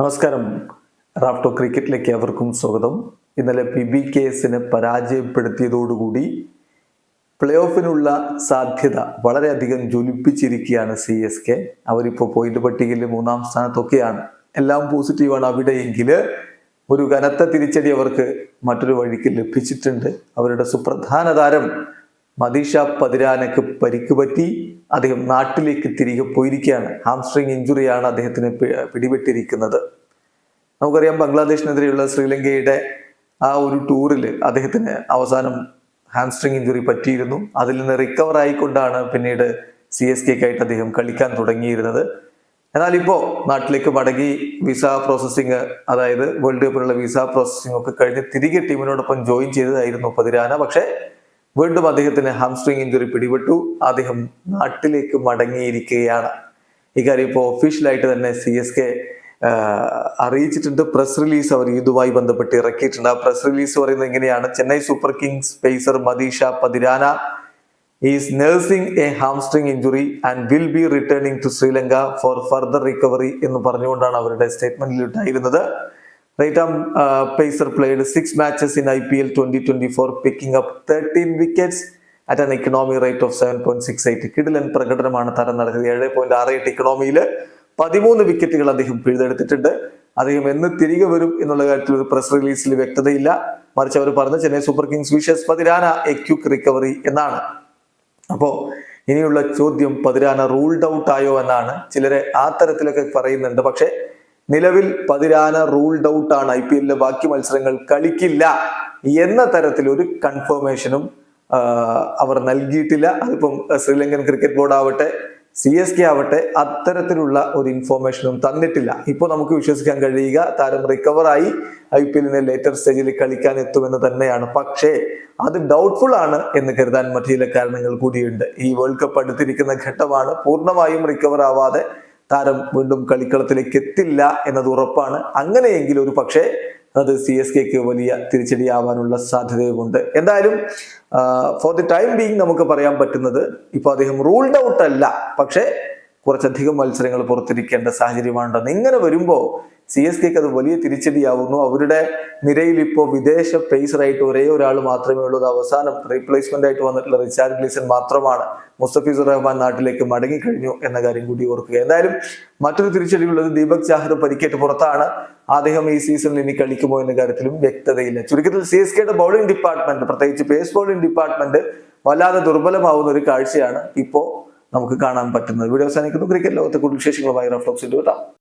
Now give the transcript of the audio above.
നമസ്കാരം. റാഫ്റ്റോ ക്രിക്കറ്റിലേക്ക് അവർക്കും സ്വാഗതം. ഇന്നലെ പി ബി കെ എസിനെ പരാജയപ്പെടുത്തിയതോടുകൂടി പ്ലേ ഓഫിനുള്ള സാധ്യത വളരെയധികം ജ്വലിപ്പിച്ചിരിക്കുകയാണ് സി എസ് കെ. അവരിപ്പോൾ പോയിന്റ് പട്ടികയിൽ മൂന്നാം സ്ഥാനത്തൊക്കെയാണ്. എല്ലാം പോസിറ്റീവാണ് അവിടെയെങ്കിൽ ഒരു കനത്ത തിരിച്ചടി അവർക്ക് മറ്റൊരു വഴിക്ക് ലഭിച്ചിട്ടുണ്ട്. അവരുടെ സുപ്രധാന താരം മദീഷ പതിരാനക്ക് പരിക്ക് പറ്റി. അദ്ദേഹം നാട്ടിലേക്ക് തിരികെ പോയിരിക്കുകയാണ്. ഹാംസ്ട്രിങ് ഇഞ്ചുറിയാണ് അദ്ദേഹത്തിന് പിടിപെട്ടിരിക്കുന്നത്. നമുക്കറിയാം ബംഗ്ലാദേശിനെതിരെയുള്ള ശ്രീലങ്കയുടെ ആ ഒരു ടൂറിൽ അദ്ദേഹത്തിന് അവസാനം ഹാംസ്ട്രിങ് ഇഞ്ചുറി പറ്റിയിരുന്നു. അതിൽ നിന്ന് റിക്കവർ ആയിക്കൊണ്ടാണ് പിന്നീട് സി എസ് കെക്കായിട്ട് അദ്ദേഹം കളിക്കാൻ തുടങ്ങിയിരുന്നത്. എന്നാൽ ഇപ്പോൾ നാട്ടിലേക്ക് മടങ്ങി വിസ പ്രോസസ്സിങ് അതായത് വേൾഡ് കപ്പിനുള്ള വിസ പ്രോസസ്സിംഗ് ഒക്കെ കഴിഞ്ഞ് തിരികെ ടീമിനോടൊപ്പം ജോയിൻ ചെയ്തതായിരുന്നു പതിരാന. പക്ഷേ വീണ്ടും അദ്ദേഹത്തിന് ഹാംസ്ട്രിങ് ഇഞ്ചുറി പിടിപെട്ടു. അദ്ദേഹം നാട്ടിലേക്ക് മടങ്ങിയിരിക്കുകയാണ്. ഇക്കാര്യം ഇപ്പോൾ ഒഫീഷ്യലായിട്ട് തന്നെ സി എസ് കെ അറിയിച്ചിട്ടുണ്ട്. പ്രസ് റിലീസ് അവർ ഇതുമായി ബന്ധപ്പെട്ട് ഇറക്കിയിട്ടുണ്ട്. ആ പ്രസ് റിലീസ് പറയുന്നത് എങ്ങനെയാണ്? Chennai Super Kings pacer Matheesha Pathirana is nursing a hamstring injury and will be returning to Sri Lanka for further recovery എന്ന് പറഞ്ഞുകൊണ്ടാണ് അവരുടെ സ്റ്റേറ്റ്മെന്റിൽ ഉണ്ടായിരുന്നത് played six matches in I P L twenty twenty four picking up thirteen wickets at an economy rate of seven point six eight കിടിലൻ പ്രകടനമാണ് തരം നടത്തിയത്. ഏഴ് പോയിന്റ് ആറ് എട്ട് ഇക്കണോമിയിൽ പതിമൂന്ന് വിക്കറ്റുകൾ അദ്ദേഹം പിഴുതെടുത്തിട്ടുണ്ട്. അദ്ദേഹം എന്ന് തിരികെ വരും എന്നുള്ള കാര്യത്തിൽ ഒരു പ്രസ് റിലീസിൽ വ്യക്തതയില്ല. മറിച്ച് അവർ പറഞ്ഞ Chennai Super Kings wishes Pathirana a quick recovery എന്നാണ്. അപ്പോ ഇനിയുള്ള ചോദ്യം പതിരാന റൂൾഡ് ഔട്ട് ആയോ എന്നാണ് ചിലരെ ആ തരത്തിലൊക്കെ പറയുന്നുണ്ട്. പക്ഷെ നിലവിൽ പതിരാന റൂൾഡ് ഔട്ട് ആണ്. ഐ പി എല്ലിലെ ബാക്കി മത്സരങ്ങൾ കളിക്കില്ല എന്ന തരത്തിൽ ഒരു കൺഫർമേഷനും അവർ നൽകിയിട്ടില്ല. അതിപ്പം ശ്രീലങ്കൻ ക്രിക്കറ്റ് ബോർഡ് ആവട്ടെ സി എസ് കെ ആവട്ടെ അത്തരത്തിലുള്ള ഒരു ഇൻഫോർമേഷനും തന്നിട്ടില്ല. ഇപ്പോൾ നമുക്ക് വിശ്വസിക്കാൻ കഴിയുക താരം റിക്കവറായി ഐ പി എല്ലിന്റെ ലേറ്റർ സ്റ്റേജിൽ കളിക്കാൻ എത്തുമെന്ന് തന്നെയാണ്. പക്ഷേ അത് ഡൗട്ട്ഫുൾ ആണ് എന്ന് കരുതാൻ മറ്റു ചില കാരണങ്ങൾ കൂടിയുണ്ട്. ഈ വേൾഡ് കപ്പ് അടുത്തിരിക്കുന്ന ഘട്ടമാണ്. പൂർണമായും റിക്കവർ ആവാതെ താരം വീണ്ടും കളിക്കളത്തിലേക്ക് എത്തില്ല എന്നത് ഉറപ്പാണ്. അങ്ങനെയെങ്കിൽ ഒരു പക്ഷേ അത് സി എസ് കെക്ക് വലിയ തിരിച്ചടിയാവാനുള്ള സാധ്യതയുമുണ്ട്. എന്തായാലും ഫോർ ദി ടൈം ബീങ് നമുക്ക് പറയാൻ പറ്റുന്നത് ഇപ്പൊ അദ്ദേഹം റൂൾഡ് ഔട്ട് അല്ല. പക്ഷേ കുറച്ചധികം മത്സരങ്ങൾ പുറത്തിരിക്കേണ്ട സാഹചര്യമാണെന്ന് ഇങ്ങനെ വരുമ്പോൾ സി എസ് കെക്ക് അത് വലിയ തിരിച്ചടിയാവുന്നു. അവരുടെ നിരയിൽ ഇപ്പോൾ വിദേശ പേസറായിട്ട് ഒരേ ഒരാൾ മാത്രമേ ഉള്ളൂ. അവസാനം റീപ്ലേസ്മെന്റ് ആയിട്ട് വന്നിട്ടുള്ള റിച്ചാർഡ് ഗ്ലീസൺ മാത്രമാണ് മുസ്തഫിസുർ റഹ്മാൻ നാട്ടിലേക്ക് മടങ്ങിക്കഴിഞ്ഞു എന്ന കാര്യം കൂടി ഓർക്കുക. എന്തായാലും മറ്റൊരു തിരിച്ചടിയുള്ളത് ദീപക് ചാഹർ പരിക്കേറ്റ് പുറത്താണ്. അദ്ദേഹം ഈ സീസണിൽ ഇനി കളിക്കുമോ എന്ന കാര്യത്തിലും വ്യക്തതയില്ല. ചുരുക്കത്തിൽ സി എസ് കെയുടെ ബൗളിംഗ് ഡിപ്പാർട്ട്മെന്റ് പ്രത്യേകിച്ച് പേസ് ബൗളിംഗ് ഡിപ്പാർട്ട്മെന്റ് വല്ലാതെ ദുർബലമാവുന്ന ഒരു കാഴ്ചയാണ് ഇപ്പോൾ നമുക്ക് കാണാൻ പറ്റുന്നത്. വീഡിയോ അവസാനിക്കുന്നു. ക്രിക്കറ്റ് ലോകത്തെ കൂടുതൽ വിശേഷങ്ങളുമായി റഫ്ലോക്സിൽ ഇട്ട്